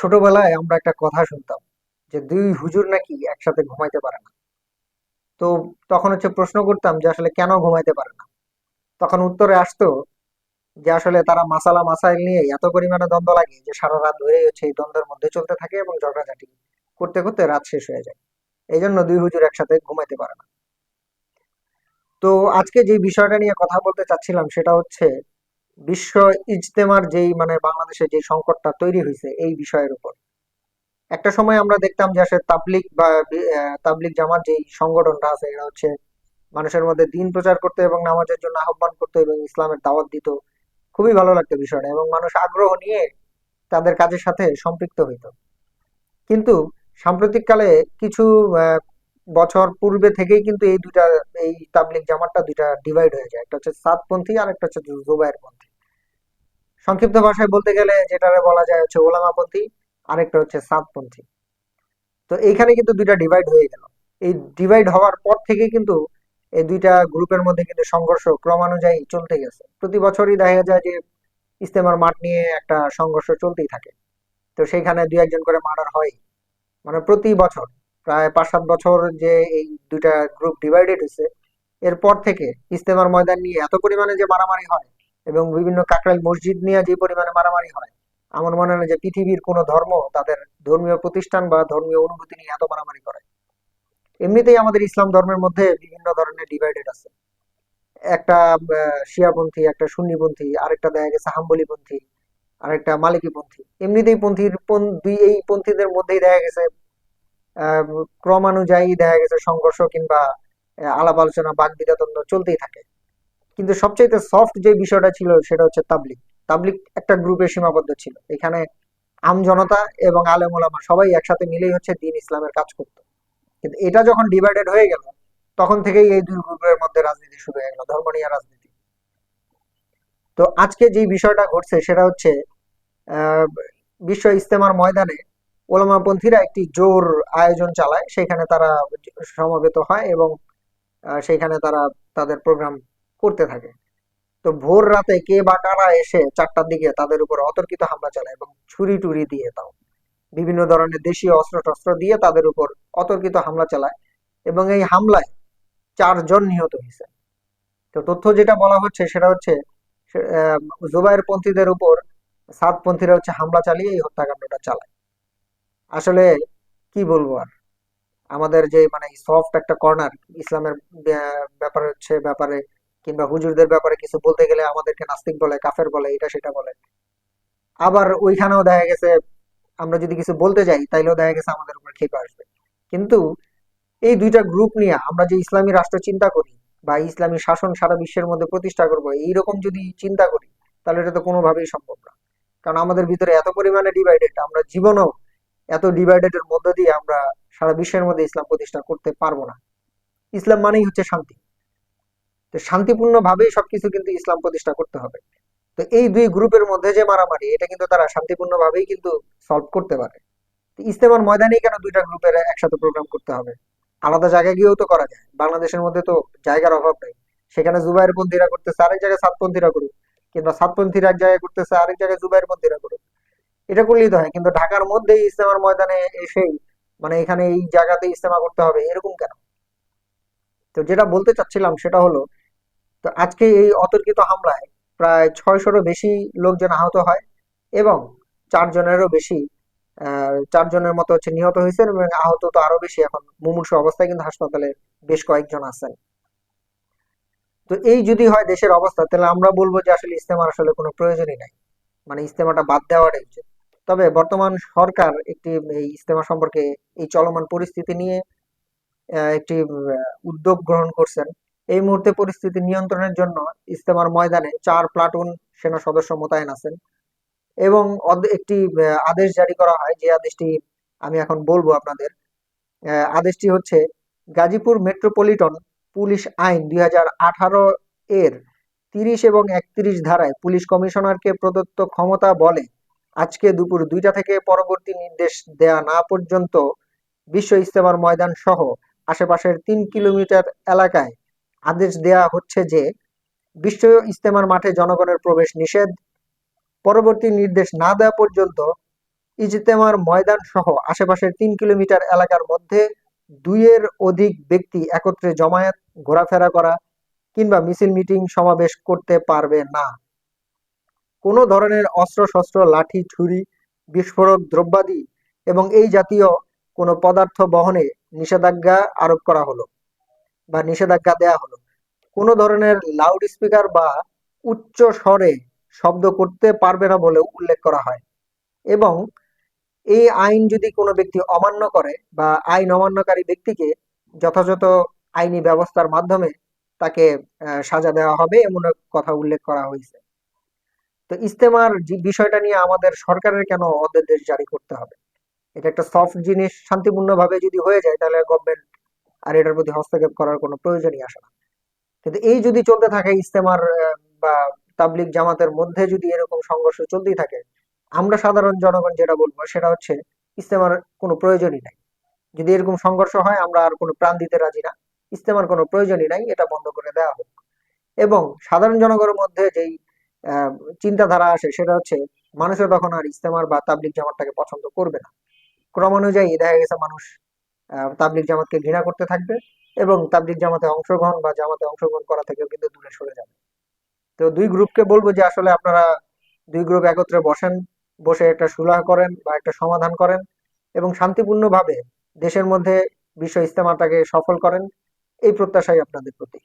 ছোটবেলায় আমরা একটা কথা শুনতাম যে দুই হুজুর নাকি একসাথে ঘুমাইতে পারে না। তো তখন হচ্ছে প্রশ্ন করতাম যে আসলে কেন ঘুমাইতে পারে না? তখন উত্তরে আসতো যে আসলে তারা মাসালা মাসাইল নিয়ে এত পরিমাণে দ্বন্দ্ব লাগে যে সারা রাত ধরেই হচ্ছে এই দ্বন্দ্বের মধ্যে চলতে থাকে এবং ঝগড়াঝাটি করতে করতে রাত শেষ হয়ে যায়। এই জন্য দুই হুজুর একসাথে ঘুমাইতে পারে না। তো আজকে যে বিষয়টা নিয়ে কথা বলতে চাচ্ছিলাম সেটা হচ্ছে বিশ্ব ইজতেমার যেই মানে বাংলাদেশে যে সংকটটা তৈরি হয়েছে এই বিষয়ের উপর। একটা সময় আমরা দেখতাম যে আসলে তাবলিগ বা তাবলিগ জামাত যেই সংগঠনটা আছে, এরা হচ্ছে মানুষের মধ্যে দিন প্রচার করতে এবং নামাজের জন্য আহ্বান করতে এবং ইসলামের দাওয়াত দিত। খুবই ভালো লাগতো বিষয়টা এবং মানুষ আগ্রহ নিয়ে তাদের কাজের সাথে সম্পৃক্ত হইতো। কিন্তু সাম্প্রতিককালে কিছু বছর পূর্বে থেকেই কিন্তু এই দুইটা, এই তাবলিগ জামাতটা দুইটা ডিভাইড হয়ে যায়। একটা হচ্ছে সাতপন্থী আর একটা হচ্ছে জুবায়ের পন্থী। সংক্ষিপ্ত ভাষায় বলতে গেলে যেটারে বলা যায় হচ্ছে ওলামাপন্থী, আরেকটা হচ্ছে সাতপন্থী। তো এইখানে কিন্তু দুইটা ডিভাইড হয়ে গেল। এই ডিভাইড হওয়ার পর থেকে কিন্তু এই দুইটা গ্রুপের মধ্যে কিন্তু সংঘর্ষ ক্রমানুযায়ী চলতে গেছে। প্রতি বছরই দেখা যায় যে ইস্তেমার মাঠ নিয়ে একটা সংঘর্ষ চলতেই থাকে। তো সেইখানে দুই একজন করে মার্ডার হয় মানে প্রতি বছর, প্রায় পাঁচ সাত বছর যে এই দুইটা গ্রুপ ডিভাইডেড হয়েছে এরপর থেকে ইস্তেমার ময়দান নিয়ে এত পরিমাণে যে মারামারি হয় এবং বিভিন্ন কাকরাইল মসজিদ নিয়ে যে পরিমাণে মারামারি হয়, আমার মনে হয় যে পৃথিবীর কোনো ধর্ম তাদের ধর্মীয় প্রতিষ্ঠান বা ধর্মীয় অনুভূতি নিয়ে এত মারামারি করে। এমনিতেই আমাদের ইসলাম ধর্মের মধ্যে বিভিন্ন ধরনের ডিভাইডেড আছে। একটা শিয়াপন্থী, একটা সুন্নিপন্থী, আরেকটা দেখা গেছে হাম্বলিপন্থী, আরেকটা মালিকীপন্থী। এমনিতেই পন্থীর দুই, এই পন্থীদের মধ্যেই দেখা গেছে ক্রমানুযায়ী দেখা গেছে সংঘর্ষ কিংবা, আলাপ আলোচনা বাক বিতন্ড চলতেই থাকে। কিন্তু সবচেয়ে সফট যে বিষয়টা ছিল সেটা হচ্ছে তাবলিগ। তাবলিক একটা গ্রুপে সীমাবদ্ধ ছিল। এখানে আম জনতা এবং আলেম ওলামা সবাই একসাথে মিলেই হচ্ছে দিন ইসলামের কাজ করতো। কিন্তু এটা যখন ডিভাইডেড হয়ে গেল, তখন থেকেই এই দুই গ্রুপের মধ্যে রাজনীতি শুরু হয়ে গেল ধর্ম নিয়ে রাজনীতি। তো আজকে যে বিষয়টা ঘটছে সেটা হচ্ছে বিশ্ব ইস্তেমার ময়দানে ওলামাপন্থীরা একটি জোর আয়োজন চালায়। সেখানে তারা সমবেত হয় এবং সেখানে তারা তাদের প্রোগ্রাম করতে থাকে। তো ভোর রাতে কে বা কারা এসে চারটার দিকে তাদের উপর অতর্কিত হামলা চালায় এবং ছুরি টুরি দিয়ে তাও। বিভিন্ন ধরনের দেশীয় অস্ত্র টস্ত্র দিয়ে তাদের উপর অতর্কিত হামলা চালায় এবং এই হামলায় চারজন নিহত হয়েছে। তো তথ্য যেটা বলা হচ্ছে সেটা হচ্ছে জুবায়ের পন্থীদের উপর সাতপন্থীরা হচ্ছে হামলা চালিয়ে এই হত্যাকাণ্ডটা চালায়। আসলে কি বলব আর? আমাদের যে মানে সফট একটা কর্নার ইসলামের ব্যা- ব্যাপারে হচ্ছে ব্যাপারে কিংবা হুজুরদের ব্যাপারে কিছু বলতে গেলে আমাদেরকে নাস্তিক বলে, কাফের বলে, এটা সেটা বলে। আবার ওইখানেও দেখা গেছে, আমরা যদি কিছু বলতে যাই, তাইলেও দেখা গেছে আমাদের উপর ক্ষেপে আসবে। কিন্তু এই দুইটা গ্রুপ নিয়ে আমরা যে ইসলামী রাষ্ট্র চিন্তা করি বা ইসলামী শাসন সারা বিশ্বের মধ্যে প্রতিষ্ঠা করব, এইরকম যদি চিন্তা করি, তাহলে এটা তো কোনোভাবেই সম্ভব না। কারণ আমাদের ভিতরে এত পরিমাণে ডিভাইডেড আমরা জীবনও এত ডিভাইডেড এর মধ্য দিয়ে আমরা সারা বিশ্বের মধ্যে ইসলাম প্রতিষ্ঠা করতে পারব না। ইসলাম মানেই হচ্ছে শান্তি। তো শান্তিপূর্ণ ভাবেই সবকিছু কিন্তু ইসলাম প্রতিষ্ঠা করতে হবে। তো এই দুই গ্রুপের মধ্যে যে মারামারি, এটা কিন্তু তারা শান্তিপূর্ণ ভাবেই কিন্তু সলভ করতে পারে। ইস্তেমার ময়দানেই কেন দুইটা গ্রুপের একসাথে প্রোগ্রাম করতে হবে? আলাদা জায়গায় গিয়েও তো করা যায়। বাংলাদেশের মধ্যে তো জায়গার অভাব নেই। সেখানে জুবাইর পন্থীরা করতেছে আরেক জায়গায় সাতপন্থীরা করুক, কিংবা সাতপন্থীরা এক জায়গায় করতেছে আরেক জায়গায় জুবাইর পন্থীরা করুক। এটা করলেই তো হয়, কিন্তু ঢাকার মধ্যেই ইস্তেমার ময়দানে এসেই মানে এখানে এই জায়গাতে ইস্তেমা করতে হবে, এরকম কেন? তো যেটা বলতে চাচ্ছিলাম সেটা হলো তো আজকে এই অতর্কিত হামলায় প্রায় ছয়শোরও বেশি লোকজন আহত হয় এবং চারজনেরও বেশি চারজনের মতো হচ্ছে নিহত হয়েছেন এবং আহত তো আরও বেশি এখন মুমূর্ষু অবস্থায় কিন্তু হাসপাতালে বেশ কয়েকজন আছেন। তো এই যদি হয় দেশের অবস্থা, তাহলে আমরা বলব যে আসলে ইস্তেমার আসলে কোনো প্রয়োজনই নাই। মানে ইস্তেমাটা বাদ দেওয়াটাই উচিত তবে বর্তমান সরকার একটি, এই ইস্তেমা সম্পর্কে এই চলমান পরিস্থিতি নিয়ে একটি উদ্যোগ গ্রহণ করছেন। এই মুহূর্তে পরিস্থিতি নিয়ন্ত্রণের জন্য ইস্তেমার ময়দানে চার প্লাটুন সেনা সদস্য মোতায়েন আছেন এবং একটি আদেশ জারি করা হয়। যে আদেশটি আমি এখন বলব আপনাদের। আদেশটি হচ্ছে গাজীপুর মেট্রোপলিটন পুলিশ আইন দুই হাজার আঠারো এর তিরিশ এবং একত্রিশ ধারায় পুলিশ কমিশনারকে প্রদত্ত ক্ষমতা বলে আজকে দুপুর দুইটা থেকে পরবর্তী নির্দেশ দেয়া না পর্যন্ত বিশ্ব ইস্তেমার ময়দান সহ আশেপাশের তিন কিলোমিটার এলাকায় আদেশ দেয়া হচ্ছে যে বিশ্ব ইস্তেমার মাঠে জনগণের প্রবেশ নিষেধ। পরবর্তী নির্দেশ না দেওয়া পর্যন্ত ইজতেমার ময়দান সহ আশেপাশের তিন কিলোমিটার এলাকার মধ্যে দুইয়ের অধিক ব্যক্তি একত্রে জমায়েত, ঘোরাফেরা করা কিংবা মিছিল, মিটিং সমাবেশ করতে পারবে না। কোনো ধরনের অস্ত্র শস্ত্র লাঠি, ছুরি, বিস্ফোরক, দ্রব্যাদি এবং এই জাতীয় কোনো পদার্থ বহনে নিষেধাজ্ঞা আরোপ করা হলো। বা নিষেধাজ্ঞা দেয়া হলো। কোনো ধরনের লাউড স্পিকার বা উচ্চ স্বরে শব্দ করতে পারবে না বলেও উল্লেখ করা হয়। এবং এই আইন যদি কোনো ব্যক্তি অমান্য করে বা আইন অমান্যকারী ব্যক্তিকে যথাযথ আইনি ব্যবস্থার মাধ্যমে তাকে সাজা দেওয়া হবে এমন কথা উল্লেখ করা হয়েছে। তো ইস্তেমার বিষয়টা নিয়ে আমাদের সরকারের কেন অধ্যাদেশ জারি করতে হবে? এটা একটা সফট জিনিস, শান্তিপূর্ণভাবে যদি হয়ে যায় তাহলে গভর্নমেন্ট আর এটার প্রতি হস্তক্ষেপ করার কোনো প্রয়োজনই আসে না। কিন্তু এই যদি চলতে থাকে ইস্তেমার বা তাবলিগ জামাতের মধ্যে যদি এরকম সংঘর্ষ চলতেই থাকে, আমরা সাধারণ জনগণ যেটা বলব সেটা হচ্ছে ইস্তেমার কোনো প্রয়োজনই নাই। যদি এরকম সংঘর্ষ হয়, আমরা আর কোনো প্রাণ দিতে রাজি না। ইস্তেমার কোনো প্রয়োজনই নাই, এটা বন্ধ করে দেওয়া হোক। এবং সাধারণ জনগণের মধ্যে যেই চিন্তাধারা আসে সেটা হচ্ছে মানুষও তখন আর ইস্তেমার বা তাবলিগ জামাতটাকে পছন্দ করবে না। ক্রমানুযায়ী দেখা গেছে মানুষ আহ, তাবলিগ জামাতকে ঘৃণা করতে থাকবে এবং তাবলিক জামাতে অংশগ্রহণ বা জামাতে অংশগ্রহণ করা থেকেও কিন্তু দূরে সরে যাবে। তো দুই গ্রুপকে বলব যে আসলে আপনারা দুই গ্রুপ একত্রে বসেন বসে একটা সুলাহ করেন বা একটা সমাধান করেন এবং শান্তিপূর্ণভাবে দেশের মধ্যে বিশ্ব ইস্তেমাটাকে সফল করেন এই প্রত্যাশাই আপনাদের প্রতি